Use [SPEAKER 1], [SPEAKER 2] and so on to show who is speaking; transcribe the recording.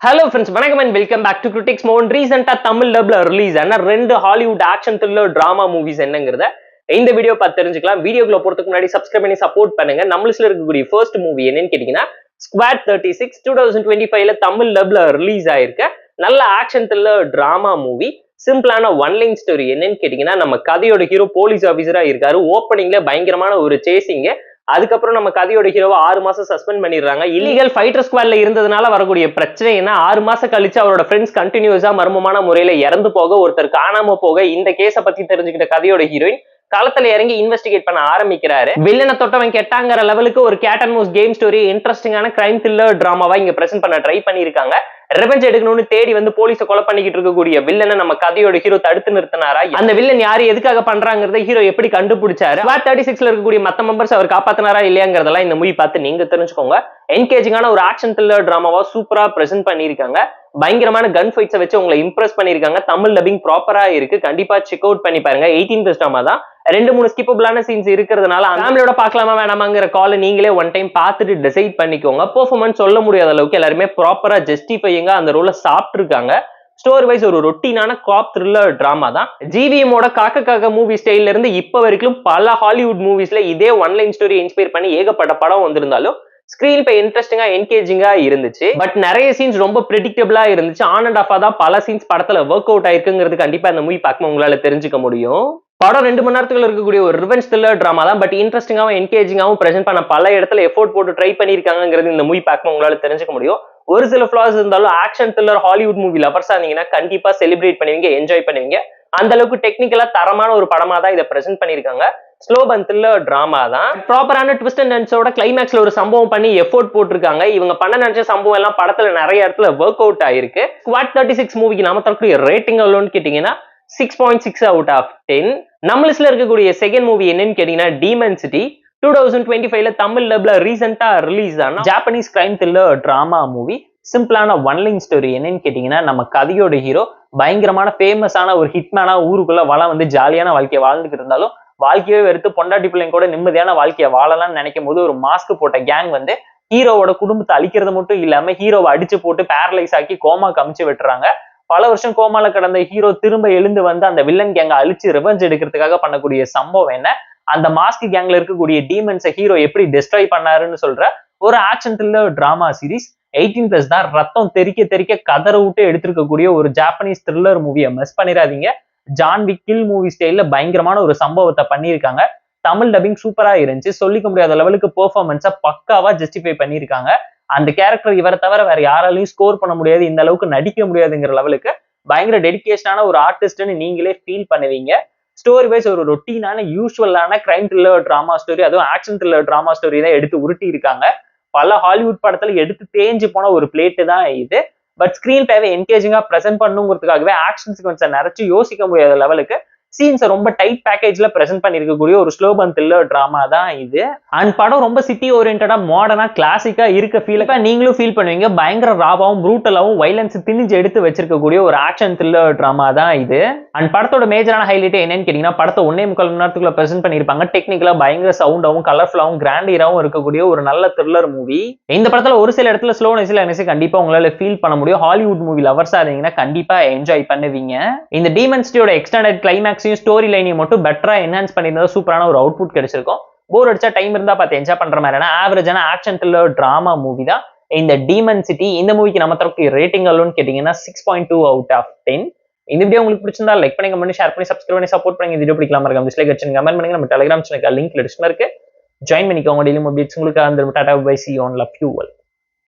[SPEAKER 1] Hello friends வணக்கம் and welcome back to critics மோன் ரீசெண்டாக தமிழ் டப்ல ரிலீஸ் ஆன ரெண்டு Hollywood action thriller drama movies என்னங்கிறத இந்த வீடியோ பார்த்து தெரிஞ்சுக்கலாம். வீடியோக்குள்ள போகிறதுக்கு முன்னாடி சப்ஸ்கிரைப் பண்ணி சப்போர்ட் பண்ணுங்க. நம்மளுக்கு இருக்கக்கூடிய ஃபர்ஸ்ட் மூவி என்னன்னு கேட்டீங்கன்னா Squad thirty six two thousand twenty ஃபைவ்ல தமிழ் டப்ல ரிலீஸ் ஆயிருக்க. நல்ல ஆக்ஷன் த்ரில்லர் ட்ராமா மூவி சிம்பிளான ஒன் லைன் ஸ்டோரி என்னன்னு கேட்டிங்கன்னா நம்ம கதையோட ஹீரோ போலீஸ் ஆஃபீஸராக இருக்காரு. ஓப்பனிங்ல பயங்கரமான ஒரு சேசிங்க அதுக்கப்புறம் நம்ம கதையோட ஹீரோவை ஆறு மாசம் சஸ்பெண்ட் பண்ணிடுறாங்க. இல்லீகல் ஃபைட்டர் ஸ்குவாட்ல இருந்ததுனால வரக்கூடிய பிரச்சனை என்ன? ஆறு மாசம் கழிச்சு அவரோட ஃப்ரெண்ட்ஸ் கண்டினியூஸா மர்மமான முறையில இறந்து போக ஒருத்தர் காணாம போக இந்த கேஸை பத்தி தெரிஞ்சுக்கிட்ட கதையோட ஹீரோயின் களத்துல இறங்கி இன்வெஸ்டிகேட் பண்ண ஆரம்பிக்கிறாரு. வில்லனை தொட்டவன் கெட்டாங்கிற லெவலுக்கு ஒரு cat and mouse game story இன்ட்ரெஸ்டிங்கான கிரைம் த்ரில்லர் டிராமாவா இங்க பிரசென்ட் பண்ண ட்ரை பண்ணிருக்காங்க ரெவெஞ்ச் எடுக்கணும்னு தேடி வந்து போலீஸை கொலை பண்ணிக்கிட்டு இருக்கக்கூடிய வில்லனை நம்ம கதையோட ஹீரோ தடுத்து நிறுத்தினாரா? அந்த வில்லன் யாரு எதுக்காக பண்றாங்கிறத ஹீரோ எப்படி கண்டுபிடிச்சாரு? ஸ்வாட் தேர்ட்டி சிக்ஸ்ல இருக்கக்கூடிய மத்த மெம்பர்ஸ் அவர் காப்பாத்தினாரா இல்லையாங்கிறதெல்லாம் இந்த மூவி பார்த்து நீங்க தெரிஞ்சுக்கோங்க. என்கேஜிங்கான ஒரு ஆக்ஷன் த்ரில்லர் டிராமாவா சூப்பரா பிரசென்ட் பண்ணிருக்காங்க பயங்கரமான கன் ஃபைட்ஸை வச்சு உங்களை இம்ப்ரெஸ் பண்ணிருக்காங்க தமிழ் டப்பிங் ப்ராப்பரா இருக்கு. கண்டிப்பா செக் அவுட் பண்ணி பாருங்க. எயிட்டீன் பிளஸ் ட்ராமா தான். ரெண்டு மூணு ஸ்கிப்பபிளான சீன்ஸ் இருக்கிறதுனால ஃபேமிலியோட பார்க்கலாமா வேணாமாங்கிற கால் நீங்களே ஒன் டைம் பார்த்துட்டு டிசைட் பண்ணிக்கோங்க. பெர்ஃபார்மன்ஸ் சொல்ல முடியாத அளவுக்கு எல்லாருமே ப்ராப்பரா ஜஸ்டிஃபைங்க அந்த ரோல சாப்பிட்டுருக்காங்க. ஸ்டோரி வைஸ் ஒரு ரொட்டீனான காப் த்ரில்லர் டிராமா தான். ஜிவிஎமோட காக்க காக்க மூவி ஸ்டைல்ல இருந்து இப்போ வரைக்கும் பல ஹாலிவுட் மூவிஸ்ல இதே ஒன்லைன் ஸ்டோரி இன்ஸ்பயர் பண்ணி ஏகப்பட்ட படம் வந்திருந்தாலும் ஸ்கிரீன் இப்போ இன்ட்ரெஸ்டிங்கா என்கேஜிங்கா இருந்துச்சு. பட் நிறைய சீன்ஸ் ரொம்ப ப்ரிடிக்டபிளா இருந்துச்சு. ஆன் அண்ட் ஆஃபா தான் பல சீன்ஸ் படத்துல ஒர்க் அவுட் ஆயிருக்குங்கிறது கண்டிப்பா இந்த மூவி பார்க்கும் உங்களால தெரிஞ்சுக்க முடியும். படம் ரெண்டு மணி நேரத்துக்குள்ள இருக்கக்கூடிய ஒரு ரிவென்ஸ் த்ரில்லர் ட்ராமா தான். பட் இன்ட்ரெஸ்டிங்காகவும் என்கேஜிங்காவும் பிரசென்ட் பண்ண பல இடத்துல எஃபோர்ட் போட்டு ட்ரை பண்ணியிருக்காங்கிறது இந்த மூவி பார்க்கும் உங்களால தெரிஞ்சுக்க முடியும். ஒரு சில ஃபிளாஸ் இருந்தாலும் ஆக்ஷன் த்ரில்லர் ஹாலிவுட் மூவி லவர்ஸா இருந்தீங்கன்னா கண்டிப்பா செலிப்ரேட் பண்ணுவீங்க என்ஜாய் பண்ணுவீங்க. அந்த அளவுக்கு டெக்னிக்கலா தரமான ஒரு படமா தான் இதை ப்ரெசென்ட் பண்ணிருக்காங்க ஸ்லோ பந்தில் ட்ராமா தான். ப்ராப்பரான ட்விஸ்ட் அண்ட் டென்ஸோட கிளைமேக்ஸ்ல ஒரு சம்பவம் பண்ணி எஃபோர்ட் போட்டிருக்காங்க. இவங்க பண்ண நினைச்ச சம்பவம் எல்லாம் படத்துல நிறைய இடத்துல ஒர்க் அவுட் ஆயிருக்கு. ஸ்குவாட் தேர்ட்டி சிக்ஸ் மூவிக்கு நாம தரக்கூடிய ரேட்டிங் எவ்வளோன்னு கேட்டீங்கன்னா six point six out of ten நம்ம லிஸ்ட்ல இருக்கக்கூடிய செகண்ட் மூவி என்னன்னு கேட்டீங்கன்னா Demon City two thousand twenty ஃபைவ்ல தமிழ் லெப்ல ரீசெண்டா ரிலீஸ் ஆன Japanese crime thriller drama movie சிம்பிளான ஒன்லைன் ஸ்டோரி என்னன்னு கேட்டீங்கன்னா நம்ம கதையோட ஹீரோ பயங்கரமான ஃபேமஸான ஒரு ஹிட்மேனாக ஊருக்குள்ள வளம் வந்து ஜாலியான வாழ்க்கையை வாழ்ந்துகிட்டு இருந்தாலும் வாழ்க்கையே வெறுத்து பொண்டாட்டி பிள்ளைங்க கூட நிம்மதியான வாழ்க்கையை வாழலாம்னு நினைக்கும் போது ஒரு மாஸ்க் போட்ட கேங் வந்து ஹீரோவோட குடும்பத்தை அழிக்கிறது மட்டும் இல்லாம ஹீரோவை அடிச்சு போட்டு பேரலைஸ் ஆக்கி கோமா கமிச்சு விட்டுறாங்க. பல வருஷம் கோமால கடந்த ஹீரோ திரும்ப எழுந்து வந்து அந்த வில்லன் கேங்க அழிச்சு ரிவெஞ்ச் எடுக்கிறதுக்காக பண்ணக்கூடிய சம்பவம் என்ன? அந்த மாஸ்க் கேங்ல இருக்கக்கூடிய டீமன்ஸை ஹீரோ எப்படி டிஸ்ட்ராய் பண்ணாருன்னு சொல்ற ஒரு action thriller drama series eighteen plus தான் ரத்தம் தெறிக்க தெறிக்க கதற விட்டு எடுத்திருக்கக்கூடிய ஒரு ஜாப்பனீஸ் த்ரில்லர் மூவியை மிஸ் பண்ணிடாதீங்க. ஜான் விக் கில் மூவி ஸ்டைல்ல பயங்கரமான ஒரு சம்பவத்தை பண்ணியிருக்காங்க. தமிழ் டப்பிங் சூப்பரா இருந்துச்சு. சொல்லிக்க முடியாத லெவலுக்கு பெர்ஃபார்மன்ஸை பக்காவா ஜஸ்டிஃபை பண்ணியிருக்காங்க. அந்த கேரக்டர் இவரை தவிர வேற யாராலையும் ஸ்கோர் பண்ண முடியாது இந்த அளவுக்கு நடிக்க முடியாதுங்கிற லெவலுக்கு பயங்கர டெடிக்கேஷனான ஒரு ஆர்டிஸ்ட்னு நீங்களே ஃபீல் பண்ணுவீங்க. ஸ்டோரி வைஸ் ஒரு ரொட்டீனான யூஸ்வலான கிரைம் த்ரில்லர் டிராமா ஸ்டோரி அதுவும் ஆக்ஷன் த்ரில்லர் டிராமா ஸ்டோரி தான் எடுத்து உருட்டி இருக்காங்க பல ஹாலிவுட் படத்துல எடுத்து தேஞ்சு போன ஒரு பிளேட்டு தான் இது. பட் ஸ்கிரீன் பேவை என்கேஜிங்கா ப்ரெசென்ட் பண்ணுங்கிறதுக்காகவே ஆக்ஷன் சீக்வன்ஸை நிறைச்சு யோசிக்க முடியாத லெவலுக்கு சீன்ஸை ரொம்ப டைட் பேக்கேஜ்ல ப்ரெசென்ட் பண்ணிருக்கக்கூடிய ஒரு ஸ்லோபன் த்ரில்லர் ட்ராமா தான் இது. அண்ட் படம் ரொம்ப சிட்டி ஓரியன்டா மாடர்னா கிளாசிக்கா இருக்க ஃபீல் நீங்களும் ஃபீல் பண்ணுவீங்க. பயங்கர ராவாவும் ப்ரூட்டலாவும் வைலன்ஸ் திணிஞ்சு எடுத்து வச்சிருக்கக்கூடிய ஒரு ஆக்ஷன் த்ரில்லர் ட்ராமா தான் இது. அண்ட் படத்தோட மேஜரான ஹைலைட் என்னன்னு கேட்டீங்கன்னா படத்தை ஒன்னே முக்கால் மணி நேரத்துக்குள்ள ப்ரெசென்ட் பண்ணிருப்பாங்க டெக்னிக்கலா பயங்கர சவுண்டாவும் கலர்ஃபுல்லாவும் கிராண்டியராகவும் இருக்கக்கூடிய ஒரு நல்ல த்ரில்லர் மூவி இந்த படத்துல ஒரு சில இடத்துல ஸ்லோ நெசில் கண்டிப்பா உங்களால ஃபீல் பண்ண முடியும். ஹாலிவுட் மூவி லவர்ஸா இருந்தீங்கன்னா கண்டிப்பா என்ஜாய் பண்ணுவீங்க. இந்த டீமன்ஸ்டியோட எக்ஸ்டாண்டட் கிளைமேக்ஸ் கிளைமேக்ஸையும் ஸ்டோரி லைனையும் மட்டும் பெட்டரா என்ஹான்ஸ் பண்ணியிருந்தா சூப்பரான ஒரு அவுட்புட் கிடைச்சிருக்கும். போர் அடிச்சா டைம் இருந்தா பார்த்து என்ஜாய் பண்ற மாதிரினா ஆவரேஜான ஆக்ஷன் த்ரில்லர் ட்ராமா மூவி தான். இந்த டீமன் சிட்டி இந்த மூவிக்கு நம்ம தரப்பு ரேட்டிங் எவ்வளோன்னு கேட்டீங்கன்னா six point two out of ten இந்த வீடியோ உங்களுக்கு பிடிச்சிருந்தா லைக் பண்ணி கமெண்ட் ஷேர் பண்ணி சப்ஸ்கிரைப் பண்ணி சப்போர்ட் பண்ணி வீடியோ பிடிக்கலாம் இருக்கும் டிஸ்லைக் வச்சு கமெண்ட் பண்ணுங்க. நம்ம டெலிகிராம் சேனல் லிங்க் டிஸ்கிரிப்ஷன் இருக்கு. ஜாயின் பண்ணிக்கோங்க. டெய்லி அப்டேட்ஸ் உங்களுக்கு அந்த tata bye see on love you well